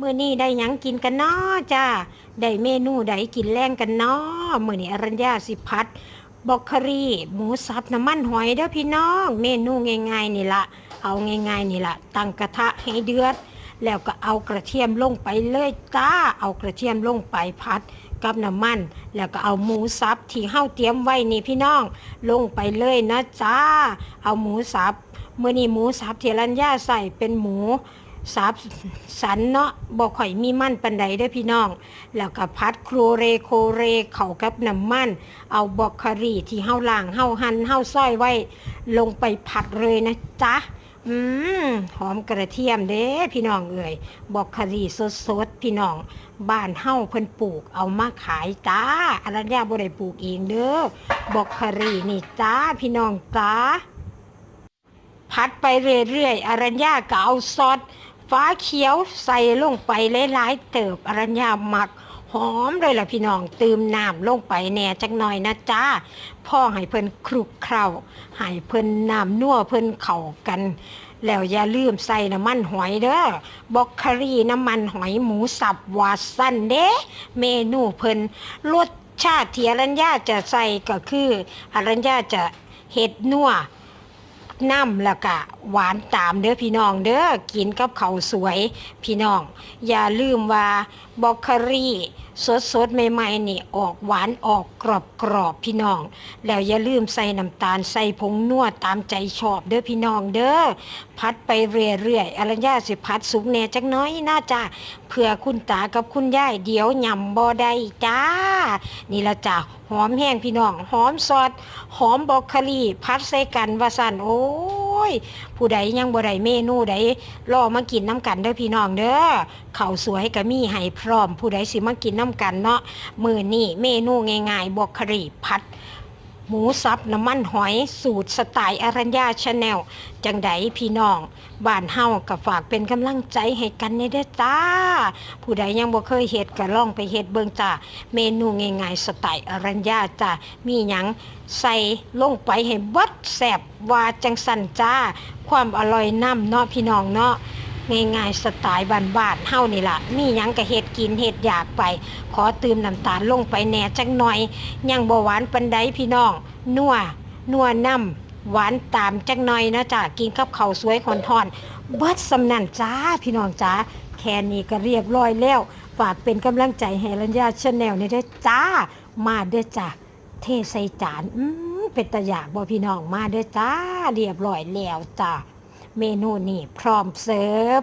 มื้อนี้ได้ยังกินกันเนาะจ้าได้เมนูใดกินแรงกันเนาะมื้อนี้อรัญญาสิพัดบล็อกคลีหมูสับน้ำมันหอยเด้อพี่น้อง เมนูง่ายๆนี่ละเอาง่ายๆนี่ละตั้งกระทะให้เดือด แล้วก็เอากระเทียมลงไปเลยจ้า เอากระเทียมลงไปพัดกับน้ำมัน แล้วก็เอาหมูสับที่เฮาเตรียมไว้นี่พี่น้อง ลงไปเลยนะจ้า เอาหมูสับเมื่อนี้หมูสับที่รัญญาใส่เป็นหมู สับสันเนาะบ่ข่อยมีมันปันใดเด้พี่น้อง แล้วก็พัดโครเรโคเรเขากับน้ำมันเอาบอกโคลีที่เฮาล่างเฮาหันเฮาซอยไว้ ลงไปผัดเลยนะจ๊ะอืมหอมกระเทียมเด้พี่น้องเอ่ยบอกคารีสดๆพี่น้อง บ้านเฮาเพิ่นปลูกเอามาขายจ้าอรัญญาบ่ได้ปลูกเองเด้อบอกคารีนี่จ้าพี่น้องจ้าพัดไปเรื่อยๆอรัญญาก็เอาซอส ฟ้าเขียวใส่ลงไปหลายๆเติบอรัญญาหมักหอมเลยล่ะพี่น้องตืมน้ำลงไปแหน่จักหน่อยนะจ้าพ่อให้เพิ่นคลุกเคล้าให้เพิ่นน้ำนัวเพิ่นเข้ากัน แล้วอย่าลืมใส่น้ำมันหอยเด้อบอกคารีน้ำมันหอยหมูสับวาสันเด้เมนูเพิ่นรสชาติที่อรัญญาจะใส่ก็คืออรัญญาจะเห็ดนัว น้ำแล้วก็หวานตามเด้อพี่น้องเด้อกินกับเขาสวยพี่น้อง อย่าลืมว่าบล็อกโคลี สดสดใหม่ๆนี่ออกหวานออกกรอบกรอบพี่น้อง แล้วอย่าลืมใส่น้ำตาลใส่ผงนัวตามใจชอบเด้อพี่น้องเด้อพัดไปเรื่อยๆอรัญญาสิพัดสูงแน่จักน้อยน่าจะเพื่อคุณตากับคุณยายเดี๋ยวยำบ่ได้จ้า นี่ละจ้าหอมแห้งพี่น้องหอมซอสหอมบอกโคลีพัดใส่กันว่าสั่นโอ้ ย ผู้ใดยังบ่ได้เมนูใดรอมากินน้ำกันเด้อพี่น้องเด้อข้าวสวยก็มีให้พร้อม ผู้ใดสิมากินน้ำกันเนาะมื้อนี้เมนูง่ายๆบวกคลีพัด หมูสับน้ำมันหอยสูตรสไตล์อรัญญาชาแนลจังไดพี่น้องบ้านเฮาก็ฝากเป็นกำลังใจให้กันในเด้อจ้า ผู้ใดยังบ่เคยเฮ็ดก็ลองไปเฮ็ดเบิ่งจ้าเมนูง่ายๆสไตล์อรัญญาจ้ามีหยังใส่ลงไปให้เบิดแซ่บว่าจังสั่นจ้า ความอร่อยน้ำเนาะพี่น้องเนาะ ง่ายๆสไตล์บ้านๆเฮานี่ล่ะ มีหยังก็เฮ็ดกินเฮ็ดอยากไป ขอตืมน้ำตาลลงไปแหน่จักหน่อย ยังบ่หวานปานใดพี่น้อง นัว นัวน้ำหวานตามจักหน่อยนะจ้ะกินกับข้าวสวยคอนทอนเบิดสำนันจ้าพี่น้องจ้าแค่นี้ก็เรียบร้อยแล้ว ฝากเป็นกำลังใจให้รัญญาชาแนลนี่ด้อจ้า มาเด้อจ้าเทใส่จาน อืมเป็นตะอยากบ่พี่น้องมาเด้อจ้า เรียบร้อยแล้วจ้า เมนูนี้พร้อมเสิร์ฟ